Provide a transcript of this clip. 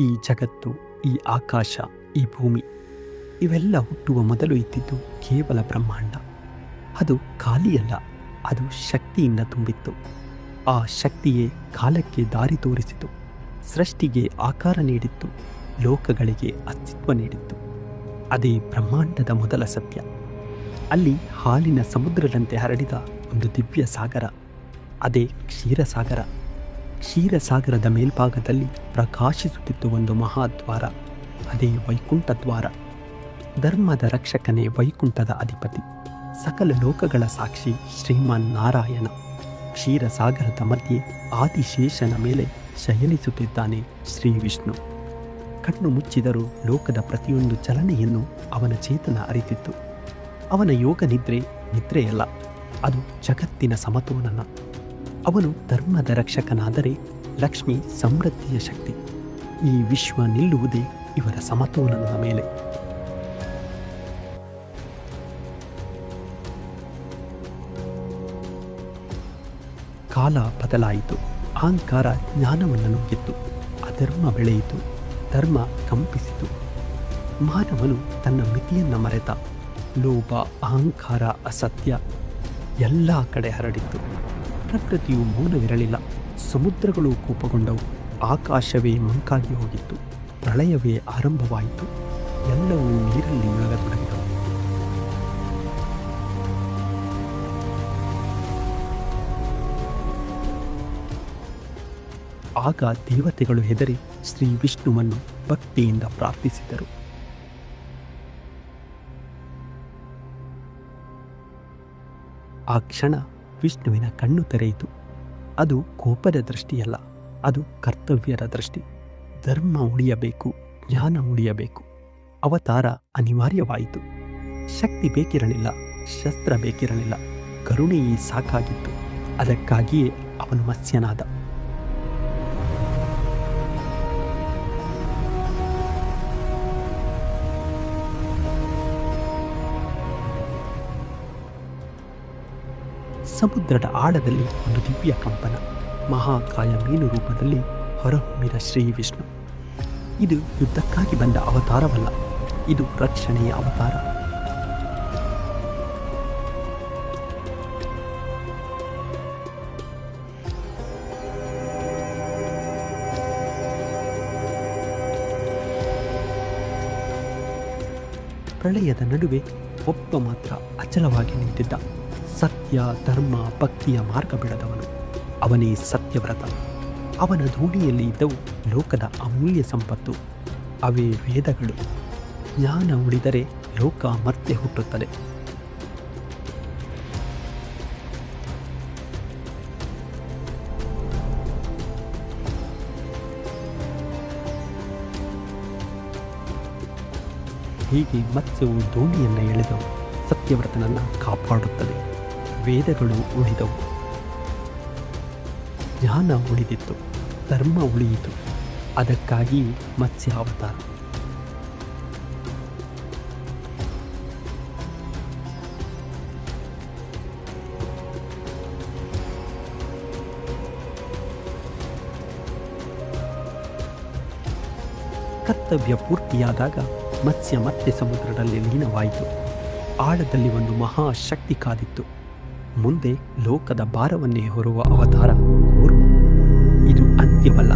ಈ ಜಗತ್ತು, ಈ ಆಕಾಶ, ಈ ಭೂಮಿ ಇವೆಲ್ಲ ಹುಟ್ಟುವ ಮೊದಲು ಇದ್ದಿದ್ದು ಕೇವಲ ಬ್ರಹ್ಮಾಂಡ. ಅದು ಖಾಲಿಯಲ್ಲ, ಅದು ಶಕ್ತಿಯಿಂದ ತುಂಬಿತ್ತು. ಆ ಶಕ್ತಿಯೇ ಕಾಲಕ್ಕೆ ದಾರಿ ತೋರಿಸಿತು, ಸೃಷ್ಟಿಗೆ ಆಕಾರ ನೀಡಿತ್ತು, ಲೋಕಗಳಿಗೆ ಅಸ್ತಿತ್ವ ನೀಡಿತ್ತು. ಅದೇ ಬ್ರಹ್ಮಾಂಡದ ಮೊದಲ ಸತ್ಯ. ಅಲ್ಲಿ ಹಾಲಿನ ಸಮುದ್ರದಂತೆ ಹರಡಿದ ಒಂದು ದಿವ್ಯ ಸಾಗರ ಅದೇ ಕ್ಷೀರಸಾಗರ. ಕ್ಷೀರಸಾಗರದ ಮೇಲ್ಭಾಗದಲ್ಲಿ ಪ್ರಕಾಶಿಸುತ್ತಿತ್ತು ಒಂದು ಮಹಾದ್ವಾರ, ಅದೇ ವೈಕುಂಠ ದ್ವಾರ. ಧರ್ಮದ ರಕ್ಷಕನೇ ವೈಕುಂಠದ ಅಧಿಪತಿ. ಸಕಲ ಲೋಕಗಳ ಸಾಕ್ಷಿ ಶ್ರೀಮಾನ್ ನಾರಾಯಣ. ಕ್ಷೀರಸಾಗರದ ಮಧ್ಯೆ ಆದಿಶೇಷನ ಮೇಲೆ ಶಯನಿಸುತ್ತಿದ್ದಾನೆ ಶ್ರೀ ವಿಷ್ಣು. ಕಣ್ಣು ಮುಚ್ಚಿದರೂ ಲೋಕದ ಪ್ರತಿಯೊಂದು ಚಲನೆಯನ್ನು ಅವನ ಚೇತನ ಅರಿತಿತ್ತು. ಅವನ ಯೋಗ ನಿದ್ರೆ ನಿದ್ರೆಯಲ್ಲ, ಅದು ಜಗತ್ತಿನ ಸಮತೋಲನ. ಅವನು ಧರ್ಮದ ರಕ್ಷಕನಾದರೆ ಲಕ್ಷ್ಮಿ ಸಮೃದ್ಧಿಯ ಶಕ್ತಿ. ಈ ವಿಶ್ವ ನಿಲ್ಲುವುದೇ ಇವರ ಸಮತೋಲನದ ಮೇಲೆ. ಕಾಲ ಬದಲಾಯಿತು. ಅಹಂಕಾರ ಜ್ಞಾನವನ್ನು ನುಗ್ಗಿತ್ತು ಅಧರ್ಮ ಬೆಳೆಯಿತು. ಧರ್ಮ ಕಂಪಿಸಿತು. ಮಾನವನು ತನ್ನ ಮಿತಿಯನ್ನು ಮರೆತ. ಲೋಭ, ಅಹಂಕಾರ, ಅಸತ್ಯ ಎಲ್ಲ ಕಡೆ ಹರಡಿತ್ತು. ಪ್ರಕೃತಿಯು ಮೌನವಿರಲಿಲ್ಲ ಸಮುದ್ರಗಳು ಕೋಪಗೊಂಡವು. ಆಕಾಶವೇ ಮಂಕಾಗಿ ಹೋಗಿತ್ತು. ಪ್ರಳಯವೇ ಆರಂಭವಾಯಿತು. ಎಲ್ಲವೂ ನೀರಲ್ಲಿ ಆಗ ದೇವತೆಗಳು ಹೆದರಿ ಶ್ರೀ ವಿಷ್ಣುವನ್ನು ಭಕ್ತಿಯಿಂದ ಪ್ರಾರ್ಥಿಸಿದರು. ಆ ಕ್ಷಣ ವಿಷ್ಣುವಿನ ಕಣ್ಣು ತೆರೆಯಿತು. ಅದು ಕೋಪದ ದೃಷ್ಟಿಯಲ್ಲ, ಅದು ಕರ್ತವ್ಯದ ದೃಷ್ಟಿ. ಧರ್ಮ ಉಳಿಯಬೇಕು, ಜ್ಞಾನ ಉಳಿಯಬೇಕು. ಅವತಾರ ಅನಿವಾರ್ಯವಾಯಿತು. ಶಕ್ತಿ ಬೇಕಿರಲಿಲ್ಲ, ಶಸ್ತ್ರ ಬೇಕಿರಲಿಲ್ಲ. ಕರುಣೆಯೇ ಸಾಕಾಗಿತ್ತು. ಅದಕ್ಕಾಗಿಯೇ ಅವನು ಮತ್ಸ್ಯನಾದ. ಸಮುದ್ರದ ಆಳದಲ್ಲಿ ಒಂದು ದಿವ್ಯ ಕಂಪನ, ಮಹಾಕಾಯ ಮೀನು ರೂಪದಲ್ಲಿ ಹೊರಹೊಮ್ಮಿದ ಶ್ರೀ ವಿಷ್ಣು. ಇದು ಯುದ್ಧಕ್ಕಾಗಿ ಬಂದ ಅವತಾರವಲ್ಲ, ಇದು ರಕ್ಷಣೆಯ ಅವತಾರ. ಪ್ರಳಯದ ನಡುವೆ ಒಪ್ಪ ಮಾತ್ರ ಅಚಲವಾಗಿ ನಿಂತಿದ್ದ. ಸತ್ಯ, ಧರ್ಮ, ಭಕ್ತಿಯ ಮಾರ್ಗ ಬಿಡದವನು. ಅವನೇ ಸತ್ಯವ್ರತ. ಅವನ ಧೂಣಿಯಲ್ಲಿ ಇದ್ದವು ಲೋಕದ ಅಮೂಲ್ಯ ಸಂಪತ್ತು. ಅವೇ ವೇದಗಳು. ಜ್ಞಾನ ಉಳಿದರೆ ಲೋಕ ಮತ್ತೆ ಹುಟ್ಟುತ್ತದೆ. ಹೀಗೆ ಮತ್ಸ್ಯವು ದೋಣಿಯನ್ನು ಎಳೆದು ಸತ್ಯವ್ರತನನ್ನು ಕಾಪಾಡುತ್ತದೆ. ವೇದಗಳು ಉಳಿದವು. ಜ್ಞಾನ ಉಳಿದಿತ್ತು, ಧರ್ಮ ಉಳಿಯಿತು. ಅದಕ್ಕಾಗಿ ಮತ್ಸ್ಯ ಅವತಾರ ಕರ್ತವ್ಯ ಪೂರ್ತಿಯಾದಾಗ ಮತ್ಸ್ಯ ಮತ್ತೆ ಸಮುದ್ರದಲ್ಲಿ ಲೀನವಾಯಿತು. ಆಳದಲ್ಲಿ ಒಂದು ಮಹಾಶಕ್ತಿ ಕಾದಿತ್ತು. ಮುಂದೆ ಲೋಕದ ಭಾರವನ್ನೇ ಹೊರುವ ಅವತಾರ ಕೂರ್ಮ. ಇದು ಅಂತ್ಯವಲ್ಲ.